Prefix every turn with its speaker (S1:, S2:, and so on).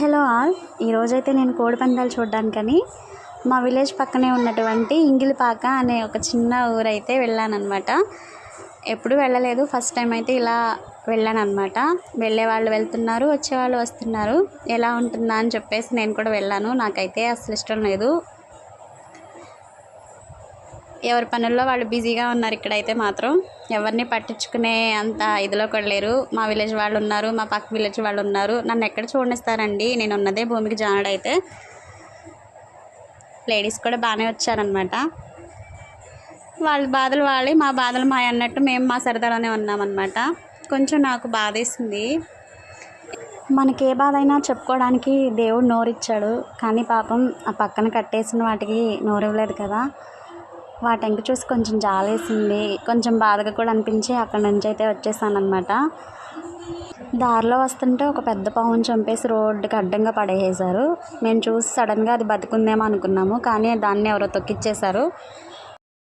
S1: Hello all. ఈరోజైతే నేను కోడి పందాలు చూడడానికని మా విలేజ్ పక్కనే ఉన్నటువంటి ఇంగిలిపాక అనే ఒక చిన్న ఊరైతే వెళ్ళానన్నమాట. ఎప్పుడు వెళ్ళలేదు. ఫస్ట్ టైం అయితే ఇలా వెళ్ళాను వెళ్ళేవాళ్ళు వెళ్ళే వాళ్ళు వెళ్తున్నారు వచ్చేవాళ్ళు వస్తున్నారు. ఎలా ఉంటుందా అని చెప్పేసి నేను కూడా వెళ్ళాను. నాకైతే అసలు ఇష్టం లేదు. ఎవరి పనుల్లో వాళ్ళు బిజీగా ఉన్నారు ఇక్కడైతే మాత్రం. ఎవరిని పట్టించుకునే అంత ఇదిలో కూడా లేరు. మా విలేజ్ వాళ్ళు ఉన్నారు మా పక్క విలేజ్ వాళ్ళు ఉన్నారు. నన్ను ఎక్కడ చూడనిస్తారండి? నేను ఉన్నదే భూమికి జానడైతే. లేడీస్ కూడా బాగానే వచ్చారనమాట వాళ్ళ బాధలు వాళ్ళే మా బాధలు మా అన్నట్టు మేము మా సరదాలోనే ఉన్నామన్నమాట. కొంచెం నాకు బాధేసింది. మనకి ఏ బాధ అయినా చెప్పుకోవడానికి దేవుడు నోరిచ్చాడు. కానీ పాపం ఆ పక్కన కట్టేసిన వాటికి నోరు ఇవ్వలేదు కదా. వాటెంక చూసి కొంచెం జాలేసింది. కొంచెం బాధగా కూడా అనిపించి అక్కడి నుంచి అయితే వచ్చేసాను అనమాట దారిలో వస్తుంటే ఒక పెద్ద పావును చంపేసి రోడ్డుకి అడ్డంగా పడేసేశారు. మేము చూసి సడన్గా అది బతుకుందేమో అనుకున్నాము. కానీ దాన్ని ఎవరో తొక్కిచ్చేశారు.